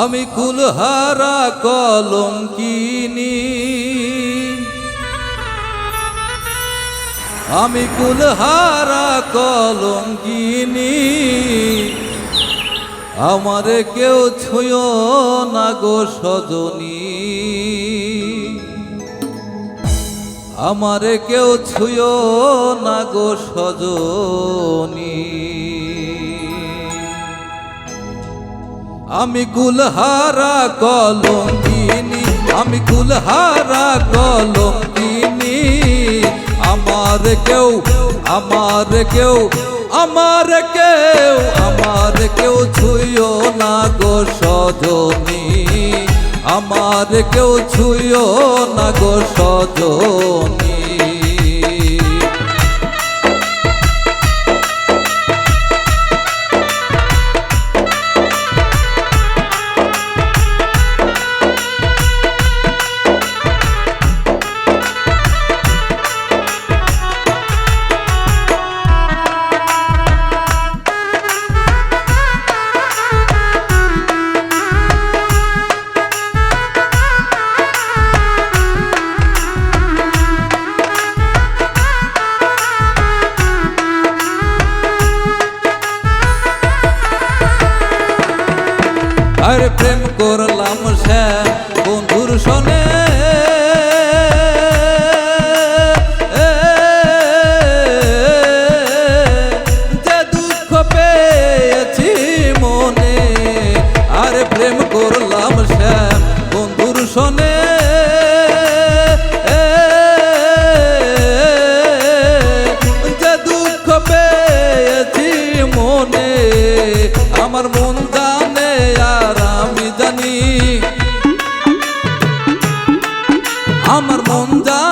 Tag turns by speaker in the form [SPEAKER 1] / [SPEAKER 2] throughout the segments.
[SPEAKER 1] আমি কুলহারা কলম কিনি আমি কুলহারা কলম কিনি আমারে কেউ ছুঁয় না গো সজনী। আমারে কেউ ছুঁয় না গো সজনী। আমি কুলহারা কলম কিনি আমি কুলহারা কলম কিনি আমার কেউ আমার কেউ আমার কেউ আমার কেউ ছুঁয় না গো সজনী। আমার কেউ ছুঁয় না গো সজনী। প্রেম করলাম সে বন্ধুর সনে। যে দুঃখ পেয়েছি মনে, আমার মন জানে আর আমি জানি। আমার মন জানে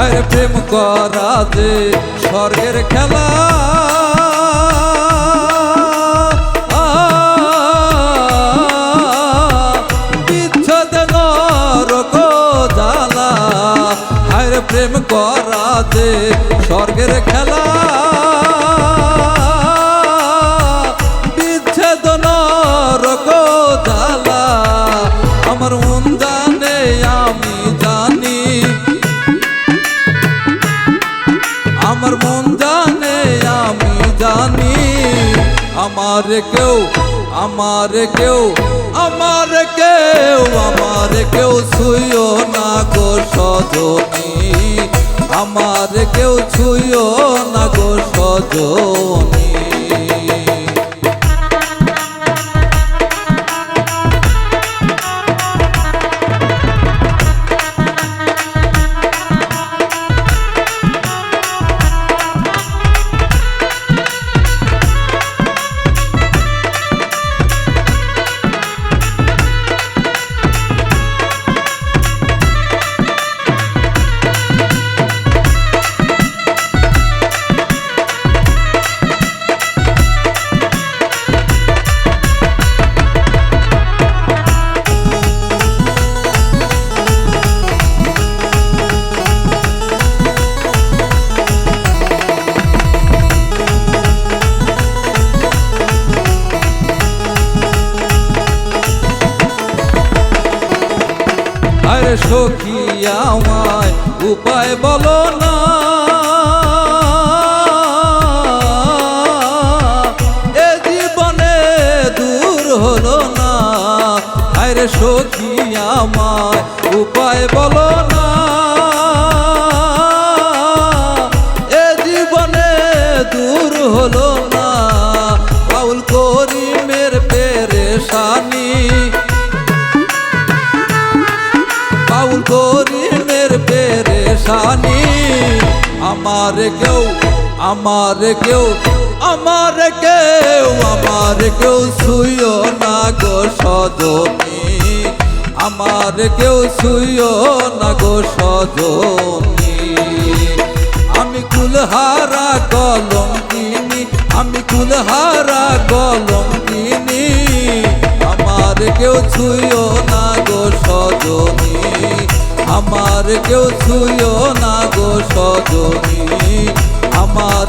[SPEAKER 1] আরে প্রেম করা যে স্বর্গের খেলা। প্রেম করা যে স্বর্গের খেলা। আমার কেউ আমার কেউ আমার কেউ আমার কেউ ছুইও না গো সজনী। আমার কেউ ছুইও না গো সজনী। সখী আমায় উপায় বলো না। জানি আমার কেউ আমার কেউ আমার কেউ আমার কেউ শুইও না গো সজনী। আমার কেউ শুইও না গো সজনী। আমি কুলহারা কলম কিনি আমি কুলহারা কলম কিনি আমার কেউ ছুঁয়ো